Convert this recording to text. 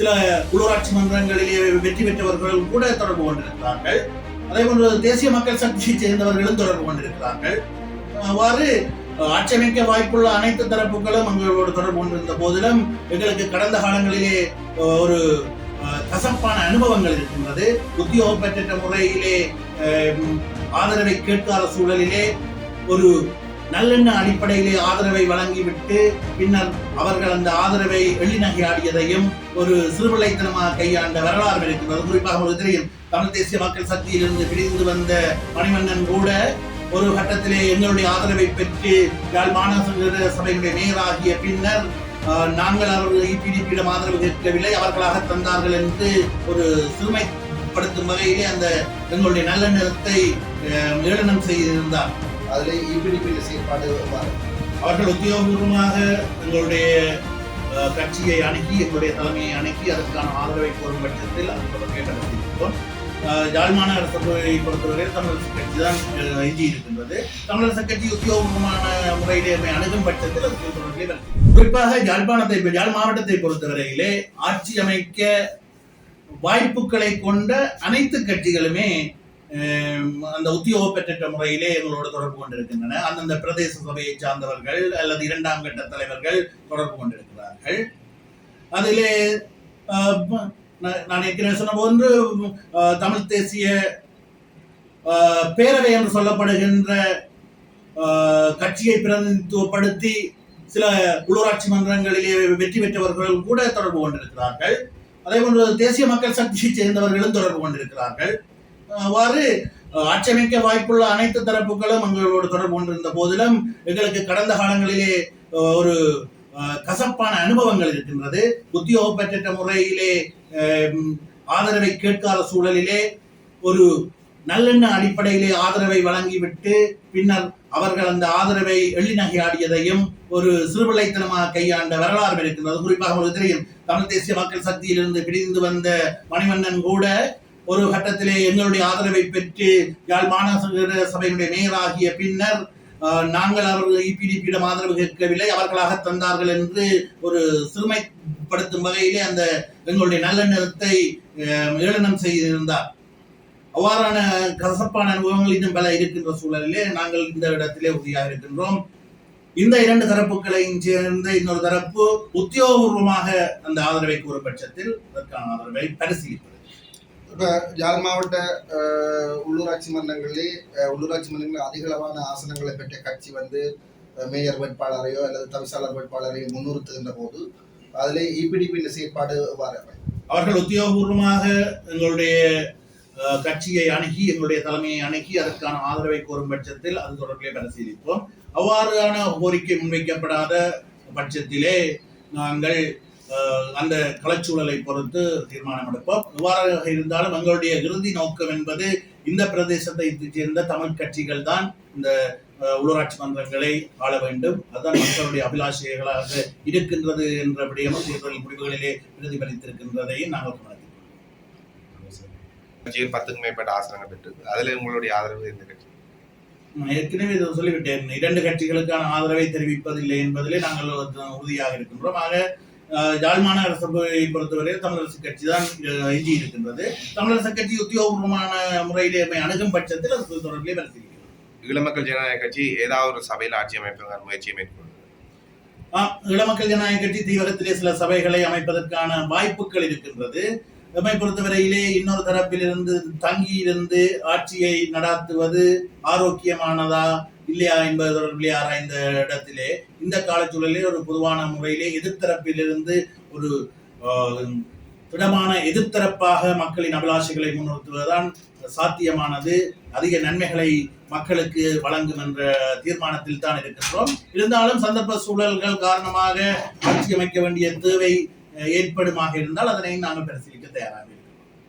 சில உள்ளூராட்சி மன்றங்களிலே வெற்றி பெற்றவர்களும் கூட தொடர்பு கொண்டிருக்கிறார்கள். அதே போன்று தேசிய மக்கள் சக்தியை சேர்ந்தவர்களும் தொடர்பு கொண்டிருக்கிறார்கள். அவ்வாறு ஆட்சேமிக்க வாய்ப்புள்ள அனைத்து தரப்புகளும் எங்களோடு தொடர்பு கொண்டிருந்த போதிலும் எங்களுக்கு கடந்த காலங்களிலே ஒரு கசப்பான அனுபவங்கள் இருக்கின்றது. உத்தியோகப்பற்ற முறையிலே ஆதரவை கேட்காத சூழலிலே ஒரு நல்லெண்ண அடிப்படையிலே ஆதரவை வழங்கிவிட்டு பின்னர் அவர்கள் அந்த ஆதரவை எள்ளிநகையாடியதையும் ஒரு சிறுபிள்ளைத்தனமாக கையாண்ட வரலாறு இருக்கிறது குறிப்பாக ஒரு தெரியும். தமிழ் தேசிய மக்கள் சக்தியிலிருந்து பிரிந்து வந்த மணிவண்ணன் கூட ஒரு கட்டத்திலே எங்களுடைய ஆதரவை பெற்று யாழ் மாநகர சபையினுடைய மேயராகிய பின்னர் நாங்கள் அவர்கள் இபிடிபியிடம் ஆதரவு கேட்கவில்லை. அவர்களாக தந்தார்கள் என்று ஒரு சிறுமைப்படுத்தும் வகையிலே அந்த எங்களுடைய நல்லெண்ணத்தை ஆஹ், ஏளனம் செய்திருந்தார். அதில் இபிடிபியில் செயற்பாடு வரும். அவர்கள் உத்தியோகபூர்வமாக எங்களுடைய கட்சியை அணுகி எங்களுடைய தலைமையை அணுகி அதற்கான ஆதரவை கோரும் பட்சத்தில் அது தொடர்பை நடத்தியிருக்கிறோம் அஹ், யாழ் மாநகர சபையை பொறுத்தவரையில் தமிழரசு கட்சி தான் எஞ்சி இருக்கின்றது தமிழரசு கட்சி உத்தியோகபூர்வமான முறையிலே அணுகும் பட்சத்தில் அது குறிப்பாக யாழ்ப்பாணத்தை யாழ் மாவட்டத்தை பொறுத்தவரையிலே ஆட்சி அமைக்க வாய்ப்புகளை கொண்ட அனைத்து கட்சிகளுமே அந்த உத்தியோகப்பெற்ற முறையிலே எங்களோடு தொடர்பு கொண்டிருக்கின்றன. அந்தந்த பிரதேச சபையை சார்ந்தவர்கள் அல்லது இரண்டாம் கட்ட தலைவர்கள் தொடர்பு கொண்டிருக்கிறார்கள். அதிலே நான் ஏற்கனவே சொன்ன போன்று தமிழ் தேசிய பேரவை என்று சொல்லப்படுகின்ற கட்சியை பிரதிநிதித்துவப்படுத்தி சில உள்ளூராட்சி மன்றங்களிலே வெற்றி பெற்றவர்கள் கூட தொடர்பு கொண்டிருக்கிறார்கள். அதே போன்று தேசிய மக்கள் சக்தியைச் சேர்ந்தவர்களும் தொடர்பு கொண்டிருக்கிறார்கள். அவ்வாறு ஆட்சேமிக்க வாய்ப்புள்ள அனைத்து தரப்புகளும் எங்களோடு தொடர்பு கொண்டிருந்த போதிலும் எங்களுக்கு கடந்த காலங்களிலே ஒரு அஹ், கசப்பான அனுபவங்கள் இருக்கின்றது. உத்தியோகப்பற்ற முறையிலே ஆதரவை கேட்காத சூழலிலே ஒரு நல்லெண்ண அடிப்படையிலே ஆதரவை வழங்கிவிட்டு பின்னர் அவர்கள் அந்த ஆதரவை எள்ளிநகையாடியதையும் ஒரு சிறுபிள்ளைத்தனமாக கையாண்ட வரலாறு இருக்கின்றது. குறிப்பாக உங்களுக்கு தெரியும் தமிழ் தேசிய மக்கள் சக்தியிலிருந்து பிரிந்து வந்த மணிவண்ணன் கூட ஒரு கட்டத்திலே எங்களுடைய ஆதரவை பெற்று யாழ் மாநகர சபையினுடைய மேயராகிய பின்னர் நாங்கள் அவர்கள் இபிடிபியிடம் ஆதரவு கேட்கவில்லை. அவர்களாக தந்தார்கள் என்று ஒரு சிறுமைப்படுத்தும் வகையிலே அந்த எங்களுடைய நல்லெண்ணத்தை அஹ், ஏளனம் செய்திருந்தார். அவ்வாறான கசப்பான அனுபவங்கள் இன்னும் பல இருக்கின்ற சூழலிலே நாங்கள் இந்த இடத்திலே உறுதியாக இருக்கின்றோம். இந்த இரண்டு தரப்புகளையும் சேர்ந்த இன்னொரு தரப்பு உத்தியோகபூர்வமாக அந்த ஆதரவை கூறும் பட்சத்தில் அதற்கான ஆதரவை பரிசீலிப்பது. இப்போ யாழ் மாவட்ட உள்ளூராட்சி மன்றங்களிலே உள்ளூராட்சி மன்றங்களில் அதிக அளவான ஆசனங்களை பெற்ற கட்சி வந்து மேயர் வேட்பாளரையோ அல்லது தவிசாளர் வேட்பாளரையோ முன்னிறுத்துகின்ற போது அதிலே இபிடிபியின் செயற்பாடு எவ்வாறு அவர்கள் உத்தியோகபூர்வமாக எங்களுடைய கட்சியை அணுகி எங்களுடைய தலைமையை அணுகி அதற்கான ஆதரவை கோரும் பட்சத்தில் அது தொடர்பிலே பரிசீலிப்போம் அவ்வாறான கோரிக்கை முன்வைக்கப்படாத பட்சத்திலே நாங்கள் அந்த களச்சூழலை பொறுத்து தீர்மானம் எடுப்போம். எவ்வாறாக இருந்தாலும் எங்களுடைய இறுதி நோக்கம் என்பது இந்த பிரதேசத்தை சேர்ந்த தமிழ் கட்சிகள் தான் இந்த உள்ளூராட்சி மன்றங்களை ஆள வேண்டும். அதுதான் மக்களுடைய அபிலாஷைகளாக இருக்கின்றது என்ற விடயமும் தேர்தல் முடிவுகளிலே பிரதிபலித்திருக்கின்றதையும் நாங்கள் உணர்கிறோம். கட்சியில் பத்துக்கும் மேற்பட்ட ஆசனங்கள் பெற்று அதுல உங்களுடைய ஆதரவு எந்த கட்சி? ஏற்கனவே இதை சொல்லிவிட்டேன். இரண்டு கட்சிகளுக்கான ஆதரவை தெரிவிப்பதில்லை என்பதிலே நாங்கள் உறுதியாக இருக்கின்றோம். ஆக அஹ், யாழ் மாநகர சபையை பொறுத்தவரை தமிழரசு கட்சி தான் எஞ்சி இருக்கின்றது தமிழரசு கட்சி உத்தியோகபூர்வமான முறையிலே அணுகும் பட்சத்தில் அது தொடர்பிலே பரிசீலிக்கிறோம் ஈழமக்கள் ஜனநாயக கட்சி ஏதாவது ஒரு சபையில் ஆட்சி அமைப்பதற்கான முயற்சியை மேற்கொள்ளும் இளமக்கள் ஜனநாயக கட்சி தீவிரத்திலே சில சபைகளை அமைப்பதற்கான வாய்ப்புகள் இருக்கின்றது. எம்மை பொறுத்தவரையிலே இன்னொரு தரப்பிலிருந்து தங்கியிருந்து ஆட்சியை நடாத்துவது ஆரோக்கியமானதா இல்லையா என்பது தொடர்பிலே ஆராய்ந்த இடத்திலே இந்த காலச்சூழலில் ஒரு பொதுவான முறையிலே எதிர்த்தரப்பிலிருந்து ஒரு திடமான எதிர்த்தரப்பாக மக்களின் அபிலாஷைகளை முன்னிறுத்துவதுதான் சாத்தியமானது. அதிக நன்மைகளை மக்களுக்கு வழங்கும் என்ற தீர்மானத்தில் தான் இருக்கின்றோம். இருந்தாலும் சந்தர்ப்ப சூழல்கள் காரணமாக ஆட்சி அமைக்க வேண்டிய தேவை ஏற்படுமாக இருந்தால் அதனை நாங்கள் பரிசீலிக்க தயாராக இருக்கிறோம்.